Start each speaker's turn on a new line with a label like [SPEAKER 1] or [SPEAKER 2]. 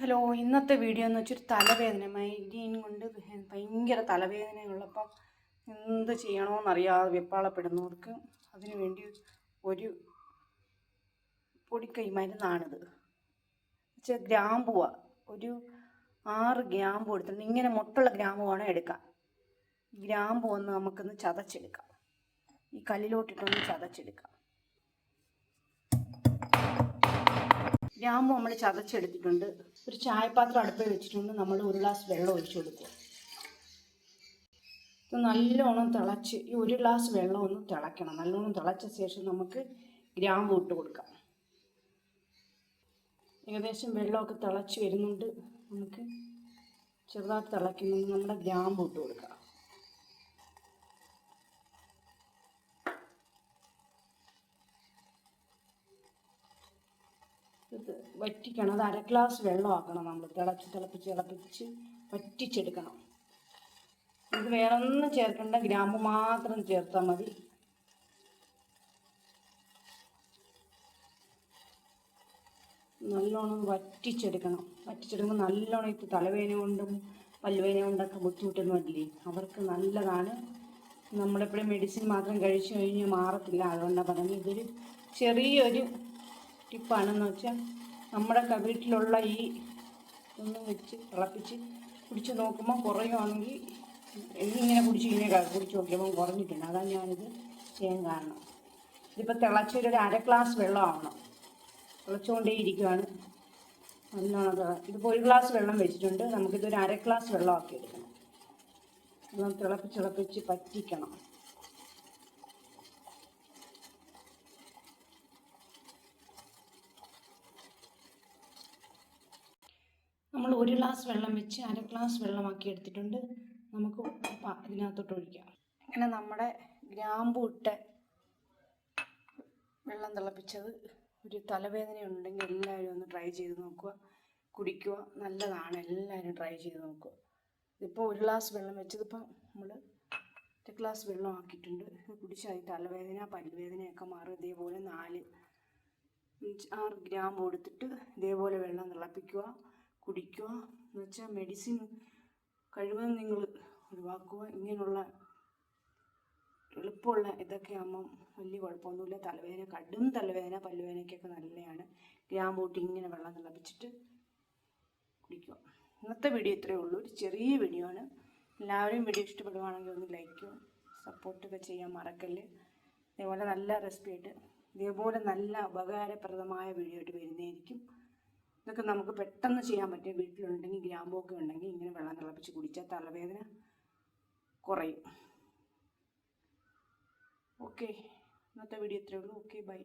[SPEAKER 1] Hello ഇന്നത്തെ video എന്ന് വെച്ചൊരു തലവേദന. മൈഗ്രെയിൻ കൊണ്ട് ഭയങ്കര തലവേദനയുള്ളപ്പം എന്ത് ചെയ്യണമെന്നറിയാതെ വെപ്പാളപ്പെടുന്നവർക്ക് അതിനു വേണ്ടി ഒരു പൊടിക്കൈ മരുന്നാണിത് വെച്ചാൽ ഗ്രാമ്പുവ. ഒരു ആറ് ഗ്രാമ്പു എടുത്തിട്ട് ഇങ്ങനെ മുട്ടുള്ള ഗ്രാമ്പു വേണം എടുക്കാം. ഗ്രാമ്പു ഒന്ന് നമുക്കൊന്ന് ചതച്ചെടുക്കാം. ഈ കല്ലിലോട്ടിട്ടൊന്ന് ചതച്ചെടുക്കാം. ഗ്രാമ്പു നമ്മൾ ചതച്ചെടുത്തിട്ടുണ്ട്. ഒരു ചായപാത്രം അടുപ്പിൽ വെച്ചിട്ടുണ്ട്. നമ്മൾ ഒരു ഗ്ലാസ് വെള്ളം ഒഴിച്ചു കൊടുക്കുക. നല്ലോണം തിളച്ച് ഈ ഒരു ഗ്ലാസ് വെള്ളം ഒന്ന് തിളയ്ക്കണം. നല്ലോണം തിളച്ച ശേഷം നമുക്ക് ഗ്രാമ്പു ഇട്ട് കൊടുക്കാം. ഏകദേശം വെള്ളമൊക്കെ തിളച്ച് വരുന്നുണ്ട്. നമുക്ക് ചെറുതായിട്ട് തിളയ്ക്കുന്നുണ്ട്. നമ്മുടെ ഗ്രാമ്പു ഇട്ട് കൊടുക്കാം. വറ്റിക്കണം. അത് അര ഗ്ലാസ് വെള്ളമാക്കണം നമ്മൾ തിളച്ച് തിളപ്പിച്ച് തിളപ്പിച്ച് വറ്റിച്ചെടുക്കണം. ഇത് വേറെ ഒന്നും ചേർക്കേണ്ട. ഗ്രാമ്പ് മാത്രം ചേർത്താൽ മതി. നല്ലോണം വറ്റിച്ചെടുക്കണം. വറ്റിച്ചെടുക്കുമ്പോൾ നല്ലോണം ഇത് തലവേന കൊണ്ടും പല്ലുവേന കൊണ്ടൊക്കെ ബുദ്ധിമുട്ടൊന്നും വരില്ലേ അവർക്ക് നല്ലതാണ്. നമ്മളെപ്പോഴും മെഡിസിൻ മാത്രം കഴിച്ചു കഴിഞ്ഞാൽ മാറത്തില്ല. അതുകൊണ്ടാണ് പറഞ്ഞത്. ഇതൊരു ചെറിയൊരു ടിപ്പാണെന്ന് വെച്ചാൽ നമ്മുടെ വീട്ടിലുള്ള ഈ ഒന്നും വെച്ച് തിളപ്പിച്ച് കുടിച്ച് നോക്കുമ്പോൾ കുറയുവാണെങ്കിൽ എന്നിങ്ങനെ കുടിച്ച് ഇങ്ങനെ കുടിച്ച് നോക്കിയപ്പോൾ കുറഞ്ഞിട്ടുണ്ട്. അതാണ് ഞാനിത് ചെയ്യാൻ കാരണം. ഇതിപ്പോൾ തിളച്ചൊരു അര ഗ്ലാസ് വെള്ളമാണ് തിളച്ചുകൊണ്ടേ ഇരിക്കുവാണ്. തിള- ഇതിപ്പോൾ ഒരു ഗ്ലാസ് വെള്ളം വെച്ചിട്ടുണ്ട്. നമുക്കിതൊരു അര ഗ്ലാസ് വെള്ളമാക്കി എടുക്കണം. തിളപ്പിച്ച് തിളപ്പിച്ച് പറ്റിക്കണം. നമ്മൾ ഒരു ഗ്ലാസ് വെള്ളം വെച്ച് അര ഗ്ലാസ് വെള്ളമാക്കി എടുത്തിട്ടുണ്ട്. നമുക്ക് ഇതിനകത്തോട്ട് ഒഴിക്കാം. അങ്ങനെ നമ്മുടെ ഗ്രാമ്പു ഇട്ട് വെള്ളം തിളപ്പിച്ചത് ഒരു തലവേദന ഉണ്ടെങ്കിൽ എല്ലാവരും ഒന്ന് ട്രൈ ചെയ്ത് നോക്കുക. കുടിക്കുക. നല്ലതാണ്. എല്ലാവരും ട്രൈ ചെയ്ത് നോക്കുക. ഇതിപ്പോൾ ഒരു ഗ്ലാസ് വെള്ളം വെച്ചതിപ്പോൾ നമ്മൾ ഒരു ഗ്ലാസ് വെള്ളം ആക്കിയിട്ടുണ്ട്. കുടിച്ചാൽ തലവേദന പല്ലുവേദനയൊക്കെ മാറും. ഇതേപോലെ നാല് ആറ് ഗ്രാം കൊടുത്തിട്ട് ഇതേപോലെ വെള്ളം തിളപ്പിക്കുക. കുടിക്കുക എന്ന് വെച്ചാൽ മെഡിസിൻ കഴിവതും നിങ്ങൾ ഒഴിവാക്കുക. ഇങ്ങനെയുള്ള എളുപ്പമുള്ള ഇതൊക്കെ ആകുമ്പം വലിയ കുഴപ്പമൊന്നുമില്ല. തലവേദന കടും തലവേദന പല്ലുവേദനയ്ക്കൊക്കെ നല്ലതാണ് ഗ്രാമ്പൂട്ടി ഇങ്ങനെ വെള്ളം തിളപ്പിച്ചിട്ട് കുടിക്കുക. ഇന്നത്തെ വീഡിയോ ഇത്രയേ ഉള്ളൂ. ഒരു ചെറിയ വീഡിയോ ആണ്. എല്ലാവരും വീഡിയോ ഇഷ്ടപ്പെടുവാണെങ്കിൽ ഒന്ന് ലൈക്കും സപ്പോർട്ടൊക്കെ ചെയ്യാൻ മറക്കല്ല്. അതേപോലെ നല്ല റെസിപ്പി ആയിട്ട് ഇതേപോലെ നല്ല ഉപകാരപ്രദമായ വീഡിയോ ആയിട്ട് വരുന്നതായിരിക്കും. ഇതൊക്കെ നമുക്ക് പെട്ടെന്ന് ചെയ്യാൻ പറ്റും വീട്ടിലുണ്ടെങ്കിൽ ഗ്രാമ്പൊക്കെ ഉണ്ടെങ്കിൽ ഇങ്ങനെ വെള്ളം തിളപ്പിച്ച് കുടിച്ചാൽ തലവേദന കുറയും. ഓക്കെ ഇന്നത്തെ വീഡിയോ ഇത്രയേ ഉള്ളൂ. Okay bye